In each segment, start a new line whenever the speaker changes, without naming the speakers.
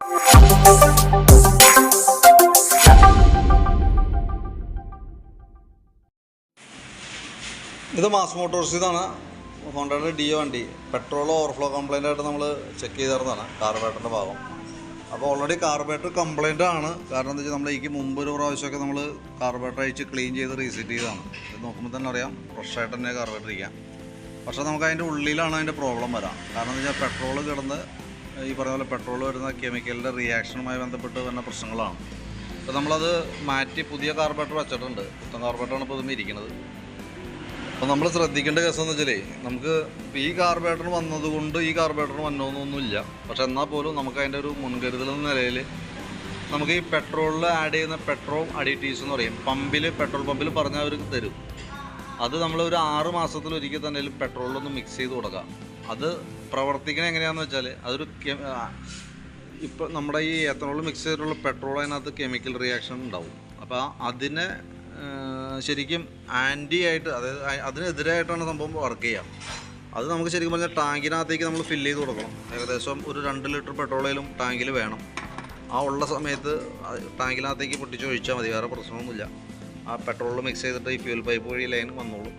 ഇത് mass motors ഇതാണ്. ഹോണ്ടയുടെ ഡിയോ വണ്ടി പെട്രോൾ ഓവർഫ്ലോ കംപ്ലൈന്റ് ആയിട്ട് നമ്മൾ ചെക്ക് ചെയ്തിരുന്നതാണ് കാർബേറ്ററിന്റെ ഭാഗം. അപ്പോൾ ഓൾറെഡി കാർബേറ്റർ കംപ്ലൈന്റ് ആണ്. കാരണം എന്താ വെച്ചാൽ നമ്മൾ ഇതിക്ക് മുമ്പ് ഒരു പ്രാവശ്യമൊക്കെ നമ്മൾ കാർബേറ്റർ അയച്ച് ക്ലീൻ ചെയ്ത് റീസെറ്റ് ചെയ്തതാണ്. ഇത് നോക്കുമ്പോൾ തന്നെ അറിയാം ഫ്രഷായിട്ട് തന്നെ കാർബേറ്റർ ഇരിക്കാം. പക്ഷേ നമുക്ക് അതിന്റെ ഉള്ളിലാണ് അതിന്റെ പ്രോബ്ലം വരാം. കാരണം എന്താ വെച്ചാൽ പെട്രോൾ കിടന്ന് ഈ പറഞ്ഞ പോലെ പെട്രോൾ വരുന്ന കെമിക്കലിന്റെ റിയാക്ഷനുമായി ബന്ധപ്പെട്ട് വരുന്ന പ്രശ്നങ്ങളാണ്. അപ്പോൾ നമ്മളത് മാറ്റി പുതിയ കാർബറേറ്റർ വെച്ചിട്ടുണ്ട്. പുത്തൻ കാർബറേറ്ററാണ് ഇപ്പോൾ ഇതുമ്പോൾ ഇരിക്കുന്നത്. അപ്പോൾ നമ്മൾ ശ്രദ്ധിക്കേണ്ട കേസ് എന്ന് വെച്ചാലേ നമുക്ക് ഈ കാർബറേറ്റർ വന്നതുകൊണ്ട് ഈ കാർബറേറ്റർ വന്നോന്നൊന്നുമില്ല പക്ഷെ എന്നാൽ പോലും നമുക്ക് അതിന്റെ ഒരു മുൻകരുതൽ എന്ന നിലയിൽ നമുക്ക് ഈ പെട്രോളിൽ ആഡ് ചെയ്യുന്ന പെട്രോൾ അഡിറ്റീവ്സ് എന്ന് പറയും. പമ്പിൽ പെട്രോൾ പമ്പിൽ പറഞ്ഞാൽ അവർക്ക് തരും. അത് നമ്മൾ ഒരു ആറ് മാസത്തിൽ ഒരിക്കൽ തന്നെ പെട്രോളിലൊന്ന് മിക്സ് ചെയ്ത് കൊടുക്കാം. അത് പ്രവർത്തിക്കണ എങ്ങനെയാണെന്ന് വെച്ചാൽ അതൊരു ഇപ്പം നമ്മുടെ ഈ എത്തനോൾ മിക്സ് ചെയ്തിട്ടുള്ള പെട്രോൾ അതിനകത്ത് കെമിക്കൽ റിയാക്ഷൻ ഉണ്ടാവും. അപ്പോൾ അതിനെ ശരിക്കും ആന്റി ആയിട്ട് അതായത് അതിനെതിരായിട്ടാണ് സംഭവം വർക്ക് ചെയ്യുക അത് നമുക്ക് ശരിക്കും പറഞ്ഞാൽ ടാങ്കിനകത്തേക്ക് നമ്മൾ ഫില്ല് ചെയ്ത് കൊടുക്കണം. ഏകദേശം ഒരു രണ്ട് ലിറ്റർ പെട്രോളേലും ടാങ്കിൽ വേണം. ആ ഉള്ള സമയത്ത് ടാങ്കിനകത്തേക്ക് പൊട്ടിച്ച് ഒഴിച്ചാൽ മതി വേറെ പ്രശ്നമൊന്നുമില്ല. ആ പെട്രോളിൽ മിക്സ് ചെയ്തിട്ട് ഈ ഫ്യൂൽ പൈപ്പ് വഴി ലൈൻ വന്നോളും.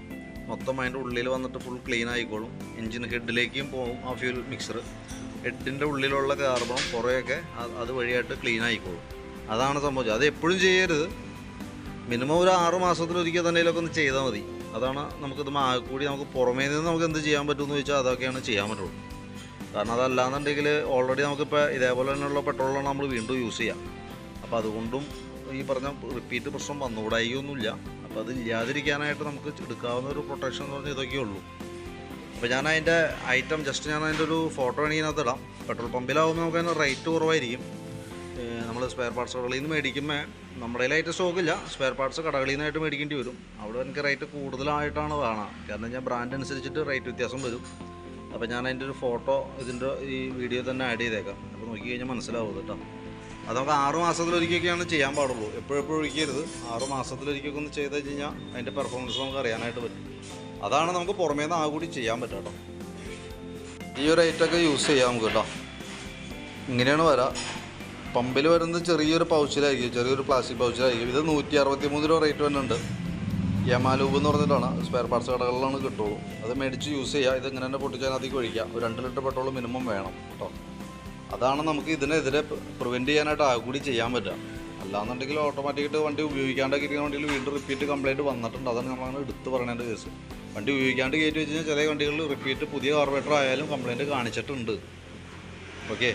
മൊത്തം അതിന്റെ ഉള്ളിൽ വന്നിട്ട് ഫുൾ ക്ലീൻ ആയിക്കോളും. എഞ്ചിൻ ഹെഡിലേക്കും പോകും ആ ഫ്യൂൽ മിക്സർ ഹെഡിന്റെ ഉള്ളിലുള്ള കാർബണും കുറേയൊക്കെ അത് അത് വഴിയായിട്ട് ക്ലീൻ ആയിക്കോളും. അതാണ് സംഭവിച്ചത് അത് എപ്പോഴും ചെയ്യരുത്. മിനിമം ഒരു ആറ് മാസത്തിലൊരിക്കൽ തന്നെ ഇതിലൊക്കെ ഒന്ന് ചെയ്താൽ മതി. അതാണ് നമുക്കിത് കൂടി നമുക്ക് പുറമേ നിന്ന് നമുക്ക് എന്ത് ചെയ്യാൻ പറ്റുമെന്ന് ചോദിച്ചാൽ അതൊക്കെയാണ് ചെയ്യാൻ പറ്റുള്ളൂ. കാരണം അതല്ലാന്നുണ്ടെങ്കിൽ ഓൾറെഡി നമുക്കിപ്പോൾ ഇതേപോലെ തന്നെയുള്ള പെട്രോളാണ് നമ്മൾ വീണ്ടും യൂസ് ചെയ്യാം. അപ്പോൾ അതുകൊണ്ടും ഈ പറഞ്ഞ റിപ്പീറ്റ് പ്രശ്നം വന്നുകൂടായികയൊന്നുമില്ല അപ്പോൾ അത് ഇല്ലാതിരിക്കാനായിട്ട് നമുക്ക് എടുക്കാവുന്ന ഒരു പ്രൊട്ടക്ഷൻ എന്ന് പറഞ്ഞാൽ ഇതൊക്കെ ഉള്ളൂ. അപ്പോൾ ഞാൻ അതിന്റെ ഐറ്റം ജസ്റ്റ് ഞാൻ അതിന്റെ ഒരു ഫോട്ടോ വേണമെങ്കിൽ ഇതിനകത്ത് ഇടാം. പെട്രോൾ പമ്പിലാവുമ്പോൾ നമുക്ക് അതിന് റേറ്റ് കുറവായിരിക്കും. നമ്മൾ സ്പെയർ പാർട്സ് കടകളിൽ നിന്ന് മേടിക്കുമ്പോൾ നമ്മുടെ കയ്യിലായിട്ട് സ്റ്റോക്കില്ല സ്പെയർ പാർട്സ് കടകളിൽ നിന്നായിട്ട് മേടിക്കേണ്ടി വരും. അവിടെ എനിക്ക് റേറ്റ് കൂടുതലായിട്ടാണ് വേണം കാരണം ഞാൻ ബ്രാൻഡ് അനുസരിച്ചിട്ട് റേറ്റ് വ്യത്യാസം വരും. അപ്പോൾ ഞാൻ അതിന്റെ ഒരു ഫോട്ടോ ഇതിന്റെ ഈ വീഡിയോ തന്നെ ആഡ് ചെയ്തേക്കാം. അപ്പോൾ നോക്കി കഴിഞ്ഞാൽ മനസ്സിലാവും കേട്ടോ. അത് നമുക്ക് ആറ് ചെയ്യാൻ പാടുള്ളൂ. എപ്പോഴെപ്പോഴും ഒഴിക്കരുത്. ആറ് മാസത്തിലൊരിക്കൊക്കെ ഒന്ന് ചെയ്ത് കഴിഞ്ഞാൽ അതിന്റെ പെർഫോമൻസ് നമുക്ക് അറിയാനായിട്ട് പറ്റും. അതാണ് നമുക്ക് പുറമേ നിന്ന് ആ കൂടി ചെയ്യാൻ പറ്റുക ഈ ഒരു ഐറ്റമൊക്കെ യൂസ് ചെയ്യാം നമുക്ക് കേട്ടോ. ഇങ്ങനെയാണ് വരാം. പമ്പിൽ വരുന്നത് ചെറിയൊരു പൗച്ചിലായിരിക്കും. ചെറിയൊരു പ്ലാസ്റ്റിക് പൗച്ചിലായിരിക്കും. ഇത് നൂറ്റി അറുപത്തി മൂന്ന് രൂപ റേറ്റ് തന്നെ ഉണ്ട് യമാലൂബ് എന്ന് പറഞ്ഞിട്ടാണ്. സ്പെയർ പാർട്സ് കടകളിലാണ് കിട്ടുള്ളൂ. അത് മേടിച്ച് യൂസ് ചെയ്യുക ഇത് ഇങ്ങനെ തന്നെ പൊട്ടിച്ചതിനകത്തേക്ക് ഒഴിക്കുക ഒരു രണ്ട് ലിറ്റർ പെട്രോൾ മിനിമം വേണം കേട്ടോ. അതാണ് നമുക്ക് ഇതിനെതിരെ പ്രിവെന്റ് ചെയ്യാനായിട്ട് ആ കൂടി ചെയ്യാൻ പറ്റുക. അല്ലാന്നുണ്ടെങ്കിൽ ഓട്ടോമാറ്റിക്കായിട്ട് വണ്ടി ഉപയോഗിക്കാണ്ടൊക്കെ ഇരിക്കുന്ന വണ്ടിയിൽ വീണ്ടും റിപ്പീറ്റ് കംപ്ലൈന്റ് വന്നിട്ടുണ്ട്. അതാണ് നമ്മളങ്ങനെ എടുത്ത് പറയേണ്ട കേസ് വണ്ടി ഉപയോഗിക്കാണ്ട് കയറ്റി വെച്ച് കഴിഞ്ഞാൽ ചില വണ്ടികളിൽ റിപ്പീറ്റ് പുതിയ കാർബറേറ്റർ ആയാലും കംപ്ലൈന്റ് കാണിച്ചിട്ടുണ്ട്. ഓക്കെ